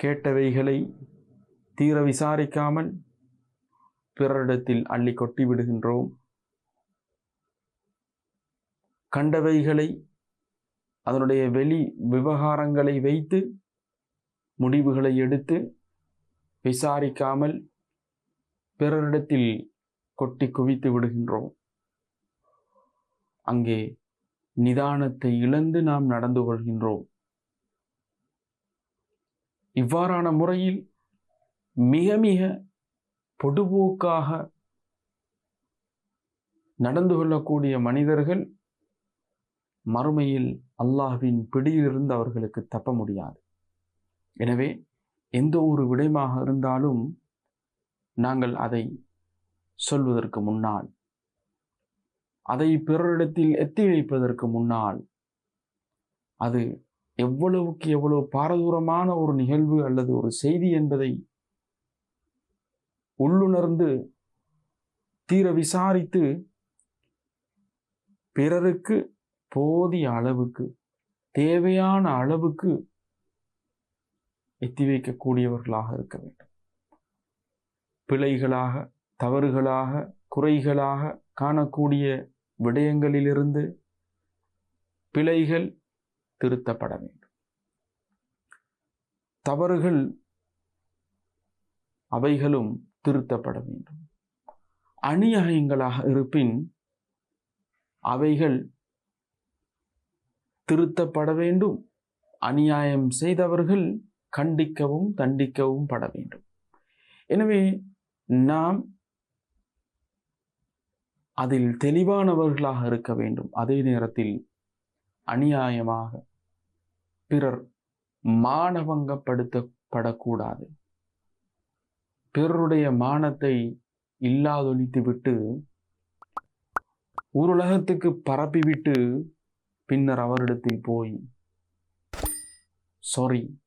கேட்டவைகளை தீர விசாரிக்காமல் பிறரிடத்தில் அள்ளி கொட்டி விடுகின்றோம். கண்டவைகளை அதனுடைய வெளி விவகாரங்களை வைத்து முடிவுகளை எடுத்து விசாரிக்காமல் பிறரிடத்தில் கொட்டி குவித்து விடுகின்றோம். அங்கே நிதானத்தை இழந்து நாம் நடந்து கொள்கின்றோம். இவ்வாறான முறையில் மிக மிக பொடுபோக்காக நடந்து கொள்ளக்கூடிய மனிதர்கள் மறுமையில் அல்லாஹ்வின் பிடியிலிருந்து அவர்களுக்கு தப்ப முடியாது. எனவே எந்த ஒரு விடயமாக இருந்தாலும் நாங்கள் அதை சொல்வதற்கு முன்னால் அதை பிறரிடத்தில் எத்தி வைப்பதற்கு முன்னால் அது எவ்வளவுக்கு எவ்வளவு பாரதூரமான ஒரு நிகழ்வு அல்லது ஒரு செய்தி என்பதை உள்ளுணர்ந்து தீர விசாரித்து பிறருக்கு போதிய அளவுக்கு தேவையான அளவுக்கு எத்தி வைக்கக்கூடியவர்களாக இருக்க வேண்டும். பிழைகளாக தவறுகளாக குறைகளாக காணக்கூடிய விடயங்களிலிருந்து பிழைகள் திருத்தப்பட வேண்டும். தவறுகள் அவைகளும் திருத்தப்பட வேண்டும். அநியாயங்களாக இருப்பின் அவைகள் திருத்தப்பட வேண்டும். அநியாயம் செய்தவர்கள் கண்டிக்கவும் தண்டிக்கவும் பட வேண்டும். எனவே நாம் அதில் தெளிவானவர்களாக இருக்க வேண்டும். அதே நேரத்தில் அநியாயமாக பிறர் மானவங்கப்படுத்தப்படக்கூடாது பிறருடைய மானத்தை இல்லாதொழித்து விட்டு ஊருலகத்துக்கு பரப்பிவிட்டு பின்னர் அவரிடத்தில் போய் சாரி